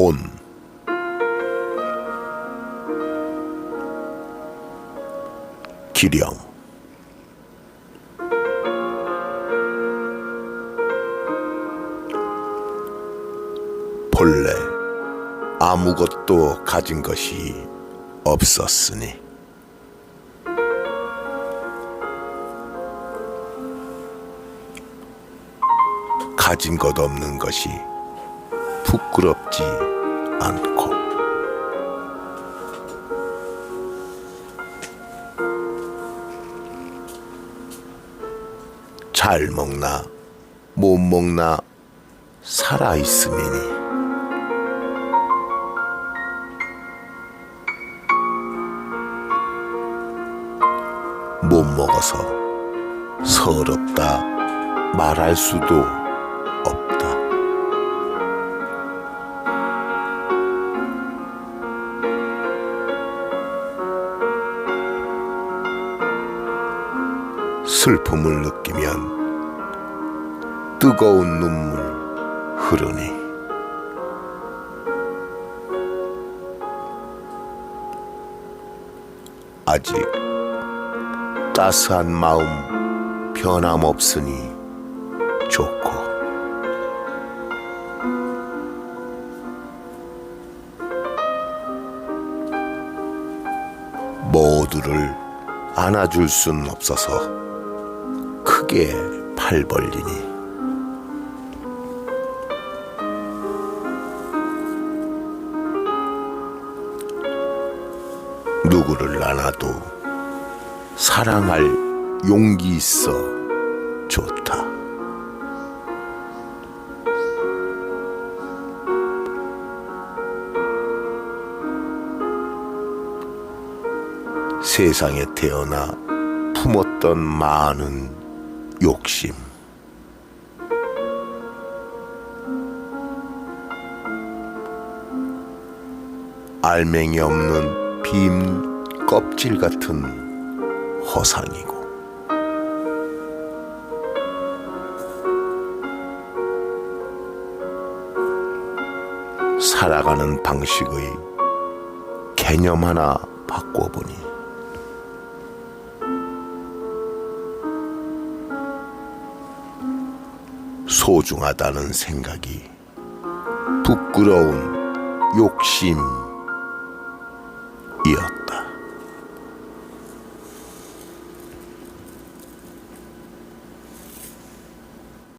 돈 기령. 본래 아무것도 가진 것이 없었으니. 가진 것 없는 것이 부끄럽지 않고 잘 먹나 못 먹나 살아 있음이니 못 먹어서 서럽다 말할 수도 없다. 슬픔을 느끼면 뜨거운 눈물 흐르니. 아직 따스한 마음 변함없으니 좋고. 모두를 안아줄 순 없어서 크게 팔 벌리니 누구를 안아도 사랑할 용기 있어 좋다. 세상에 태어나 품었던 많은 욕심. 알맹이 없는 빈 껍질 같은 허상이고 살아가는 방식의 개념 하나 바꿔보니 소중하다는 생각이 부끄러운 욕심이었다.